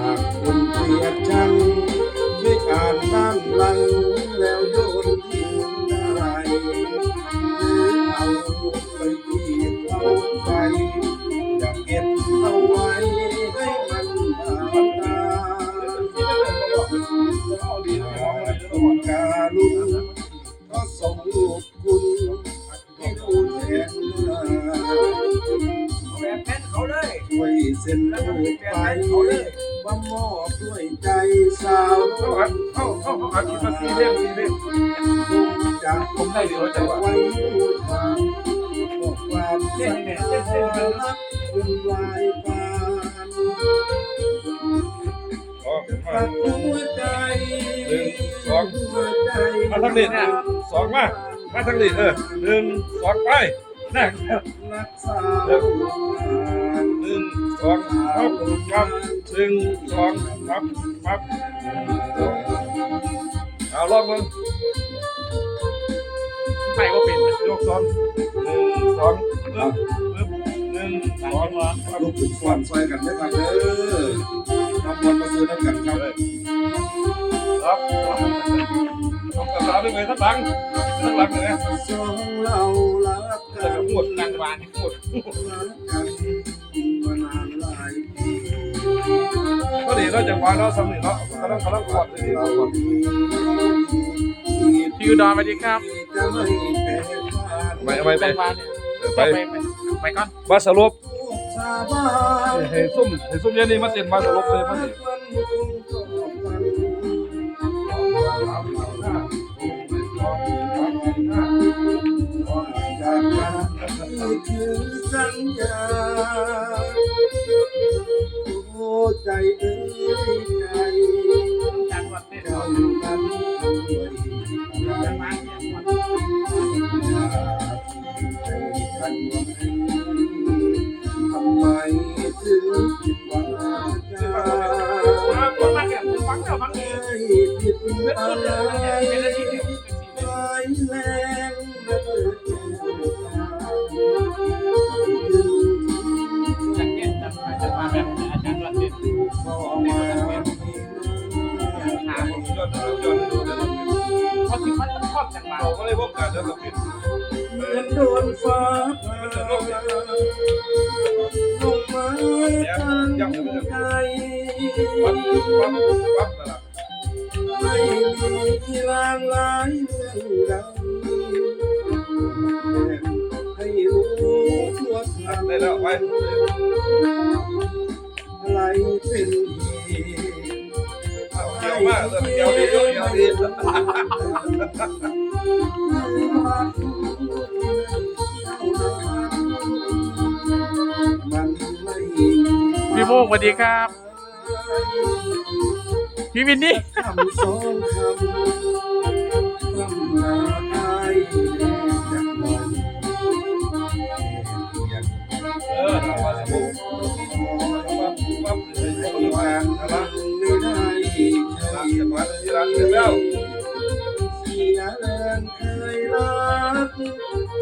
ากคุณเกลียดชังช่วยอ่านด้านหลังแล้วโยนทิ้งได้หรือเอาไปที่เตาไฟอย่าเก็บเอาไว้ให้มันบานตาต้องการุณก็ส่งลูกคุณให้ดูแทนหน้า แบบแผ่นเขาเลย ช่วยเส้นลูกไปว่า มอบด้วยใจสาวเข้าอัดเข้าเข้าเข้าอัดคิดมาสี่เล่มสี่เล่มจากผมได้เดี๋ยวจะว่าไว้บูชาบอกความสัญญารักคุณลายปานอ๋อตัดหัวใจหนึ่งสองหัวใจมาทางนี้นะสองมามาทางนี้เออหนึ่งสองไปนั่งรักษา หนึ่งสองปั๊บปั๊บหนึ่งสองปั๊บปั๊บเอาลองมึงไปก็เป็นยกสองหนึ่งสองปึ๊บปึ๊บหนึ่งสองปั๊บลูกถึงความซอยกันนะครับเด้อทำวันมาซื้อน้ำกันครับครับเอากระสาไปเลยทั้งหลังทั้งหลังเลยนะสองเรารักเกิกัดนกับหมดนั่งวานหมด ก็ดีเราจะวาเราะสำเร็จเนาะกำลังกำลังกอดเลยเราเราดีพี่อุดรสวัสดีครับไปไปไปไปไปก่อนมาสรุปชาบ้านให้ซุ่มให้ยซุ่มเย็นนี่มาเต้นมาสรุปเลยพันนี่คือสัญญา เอ้ยใจจังหวัดเนี่ยเรานั้นทำด้วยจังหวัดเนี่ยทำไมถึงผิดหวังใจมาคนมาเนี่ยฟังเดี๋ยวฟังเนี่ยให้ผิดเป็นอะต้นไรเลยเป็นอะไรที่ ดนฟ้าผ่าลงมาตั้งใจปั๊บปั๊บปั๊บนั่นแหละไม่มีลางลายเรื่องใดให้รู้ทั่วทันได้แล้วไปอะไรเป็นเหตุเกี่ยว มากเลยเกี่ยวดีเดี๋ยวดีพี่โมกสวัสดีครับ พี่วินนี่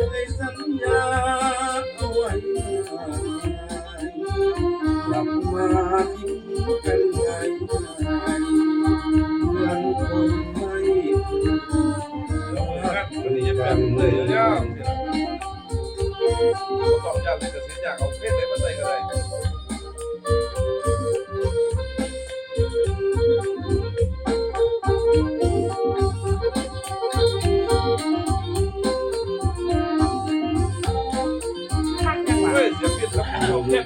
เคยสัญญาเอาไว้กลับมาทิ้งกันง่ายๆเหมือนคนไม่เคยแล้วมือนะวันนี้จะแบบเลยยาวต้องยากเลยก็เสียยากเอาเพชรเลยมาใส่ก็ได้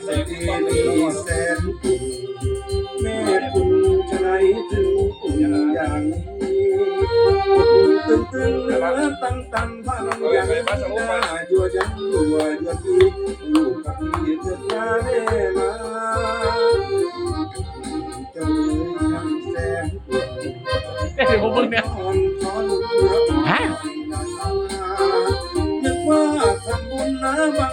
ส่เอก็ลีแสนคุณแม่คุณจะไหนถึงคุณอย่างนี้ตึงตึงเนื้อตันตันพังอย่างนี้น่ายัวยันยัวยัวที่ลูกกับพี่เถิดมาแน่มาเจ้าเลยทำแสนเดี๋ยวผมเบิ่งเนี่ยฮะนึกว่าทำบุญนะบาง